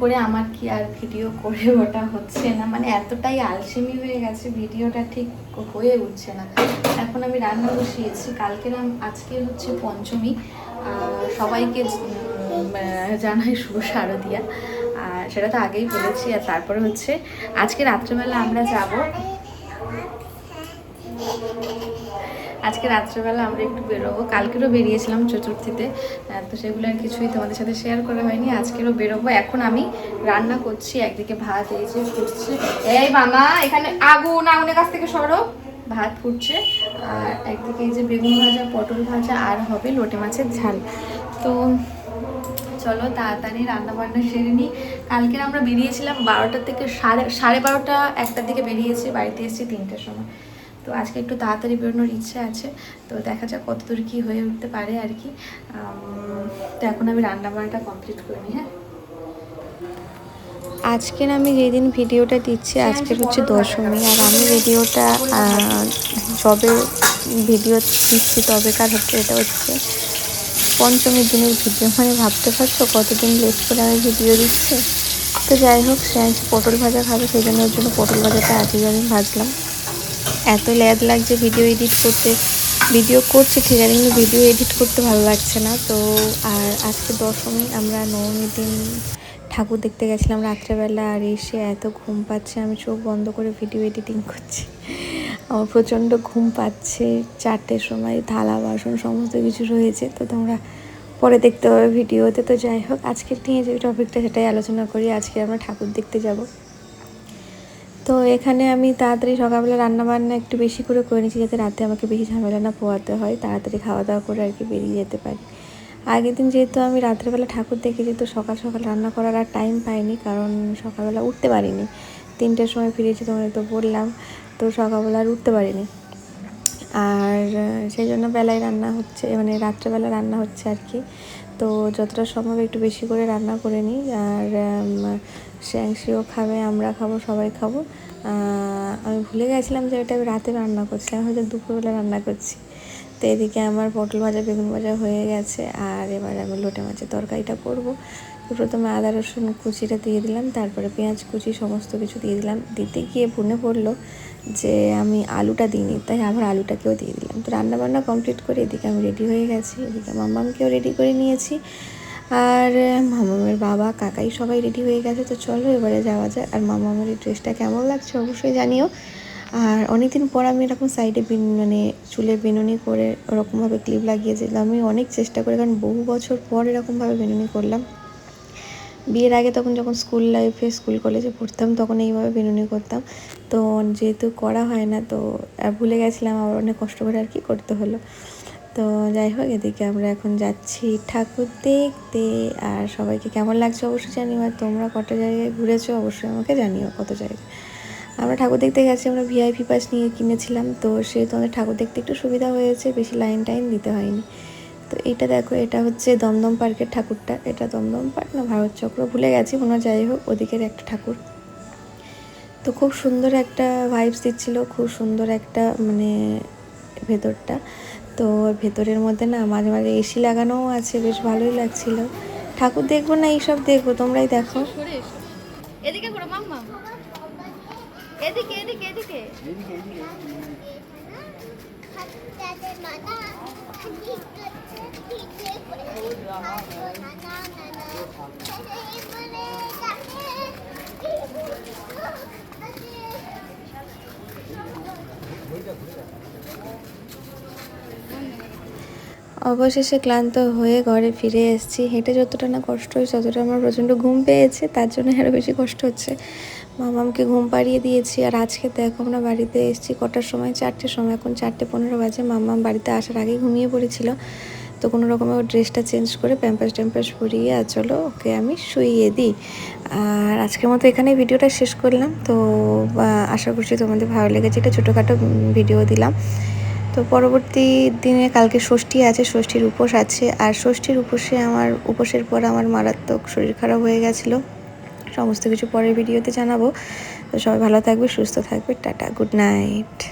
করে আমার কি আর ভিডিও করে ওটা হচ্ছে না। মানে এতটাই আলসেমি হয়ে গেছে, ভিডিওটা ঠিক হয়ে উঠছে না। এখন আমি রান্না বসিয়েছি কালকে রাম- আজকে হচ্ছে পঞ্চমী সবাইকে জানাই শুভ শারদিয়া। আর সেটা তো আগেই বলেছি, আর তারপরে হচ্ছে আজকে রাত্রেবেলা আমরা যাব আজকে রাত্রেবেলা আমরা একটু বেরোবো। কালকেরও বেরিয়েছিলাম চতুর্থীতে তো সেগুলো আর কিছুই তোমাদের সাথে শেয়ার করা হয়নি। আজকেরও বেরোবো। এখন আমি রান্না করছি, একদিকে ভাত এই যে ফুটছে। এই মামা, এখানে আগুন, আগুনের কাছ থেকে সরো। ভাত ফুটছে। আর একদিকে এই যে বেগুন ভাজা, পটল ভাজা, আর হবে লোটে মাছের ঝাল। তো চলো তাড়াতাড়ি রান্না বান্না সেরে নিই। কালকে আমরা বেরিয়েছিলাম বারোটা থেকে সাড়ে সাড়ে বারোটা একটার দিকে বেরিয়েছি, বাড়িতে এসেছি তিনটের সময়। তো আজকে একটু তাড়াতাড়ি বেরোনোর ইচ্ছে আছে তো দেখা যাক কতদূর কী হয়ে উঠতে পারে আর কি। তো এখন আমি রান্না বান্নাটা কমপ্লিট করে নিই হ্যাঁ? আজকের আমি যেদিন ভিডিওটা দিচ্ছি আজকের হচ্ছে দশমী আর আমি ভিডিওটা যবে ভিডিও দিচ্ছি তবেকার হচ্ছে এটা হচ্ছে পঞ্চমীর দিনের ভিডিও। মানে ভাবতে পারছ কতদিন লেট করে আমি ভিডিও দিচ্ছি? তো যাই হোক সে পটল ভাজা খাবে সেই জন্য ওর জন্য পটল ভাজাটা আজই আমি ভাজলাম। এত ল্যাদ লাগছে ভিডিও এডিট করতে। ভিডিও করছি, ঠিক আছে, কিন্তু ভিডিও এডিট করতে ভালো লাগছে না। তো আর আজকে দশমী, আমরা নবমীর দিন ঠাকুর দেখতে গেছিলাম রাত্রেবেলা আর এসে এত ঘুম পাচ্ছে, আমি চোখ বন্ধ করে ভিডিও এডিটিং করছি। আমার প্রচণ্ড ঘুম পাচ্ছে, চারটের সময় থালা, বাসন সমস্ত কিছু রয়েছে, তো তোমরা পরে দেখতে পাবে ভিডিওতে। তো যাই হোক, আজকের নিয়ে যে টপিকটা সেটাই আলোচনা করি, আজকে আমরা ঠাকুর দেখতে যাব। তো এখানে আমি তাড়াতাড়ি সকালবেলা রান্না বান্না একটু বেশি করে করে নিয়েছি যাতে রাতে আমাকে বেশি ঝামেলা না পোয়াতে হয়। তাড়াতাড়ি খাওয়া দাওয়া করে আর কি বেরিয়ে যেতে পারি। আগের দিন যেহেতু আমি রাত্রেবেলা ঠাকুর দেখেছি, তো সকাল সকাল রান্না করার আর টাইম পাইনি কারণ সকালবেলা উঠতে পারিনি। তিনটের সময় ফিরেছি তোমাদের তো বললাম, তো সকালবেলা আর উঠতে পারিনি। আর সেই জন্য বেলায় রান্না হচ্ছে মানে রাত্রেবেলা রান্না হচ্ছে আর কি। তো যতটা সম্ভব একটু বেশি করে রান্না করে নিই আর শ্যাংসিও খাবে, আমরা খাব, সবাই খাব। আমি ভুলে গেছিলাম যে এটা আমি রাতে রান্না করছি, আমি হয়তো দুপুরবেলা রান্না করছি। তো এদিকে আমার পটল ভাজা, বেগুন ভাজা হয়ে গেছে আর এবার আমি লোটে মাছের তরকারিটা করব। তো প্রথমে আদা, রসুন কুচিটা দিয়ে দিলাম, তারপরে পেঁয়াজ কুচি, সমস্ত কিছু দিয়ে দিলাম। দিতে গিয়ে মনে পড়ল। যে আমি আলুটা দিইনি, তাই আবার আলুটাকেও দিয়ে দিলাম। তো রান্না বান্না কমপ্লিট করে এদিকে আমি রেডি হয়ে গেছি, এদিকে মাম্মামকেও রেডি করে নিয়েছি। আর মামামের বাবা, কাকাই সবাই রেডি হয়ে গেছে। তো চলো এবারে যাওয়া যাক, আর মামামের এই ড্রেসটা কেমন লাগছে অবশ্যই জানিও। আর অনেকদিন পর আমি এরকম সাইডে বিন মানে চুলে বিনুনি করে ওরকমভাবে ক্লিপ লাগিয়েছিলাম। আমি অনেক চেষ্টা করি, কারণ বহু বছর পর এরকমভাবে বিনুনি করলাম। বিয়ের আগে তখন যখন স্কুল লাইফে স্কুল কলেজে পড়তাম, তখন এইভাবে বেনুনি করতাম। তো যেহেতু করা হয় না, তো ভুলে গেছিলাম, আবার অনেক কষ্ট করে আর কি করতে হলো। তো যাই হোক, এদিকে আমরা এখন যাচ্ছি ঠাকুর দেখতে। আর সবাইকে কেমন লাগছে অবশ্যই জানিও, আর তোমরা কটা জায়গায় ঘুরেছো অবশ্যই আমাকে জানিও কত জায়গায়। আমরা ঠাকুর দেখতে গেছি, আমরা ভিআইপি পাস নিয়ে কিনেছিলাম, তো সেহেতু আমাদের ঠাকুর দেখতে একটু সুবিধা হয়েছে, বেশি লাইন টাইন দিতে হয়নি। তো এটা দেখো এটা হচ্ছে দমদম পার্কের ঠাকুরটা। এটা দমদম পার্ক না ভারত চক্র ভুলে গেছি কোনো যাই হোক ওদিকের একটা ঠাকুর। তো খুব সুন্দর একটা ভাইবস দিচ্ছিল খুব সুন্দর একটা মানে ভেতরটা। তো ভেতরের মধ্যে না মাঝে মাঝে এসি লাগানোও আছে বেশ ভালোই লাগছিল। ঠাকুর দেখব না এইসব দেখব তোমরাই দেখো। এদিকে এদিকে। এদিকে এদিকে। অবশেষে ক্লান্ত হয়ে ঘরে ফিরে এসেছি। হেঁটে যতটা না কষ্ট হয়েছে ততটা আমার প্রচণ্ড ঘুম পেয়েছে, তার জন্য আরও বেশি কষ্ট হচ্ছে। মামামকে ঘুম পাড়িয়ে দিয়েছি আর আজকে দেখো আমরা বাড়িতে এসেছি কটার সময়? চারটের সময়। এখন চারটে পনেরো বাজে। মামাম বাড়িতে আসার আগেই ঘুমিয়ে পড়েছিল। তো কোনো রকমে ওর ড্রেসটা চেঞ্জ করে প্যাম্পাস ট্যাম্পাস পরিয়ে, আর চলো ওকে আমি শুইয়ে দিই। আর আজকের মতো এখানে ভিডিওটা শেষ করলাম। তো আশা করছি তোমাদের ভালো লেগেছে। একটা ছোটোখাটো ভিডিও দিলাম। তো পরবর্তী দিনে কালকে ষষ্ঠী আছে, ষষ্ঠীর উপোস আছে। আর ষষ্ঠীর উপোসে আমার, উপোসের পর আমার মারাত্মক শরীর খারাপ হয়ে গেছিল। সমস্ত কিছু পরের ভিডিওতে জানাব। তো সবাই ভালো থাকবে সুস্থ থাকবে টাটা গুড নাইট।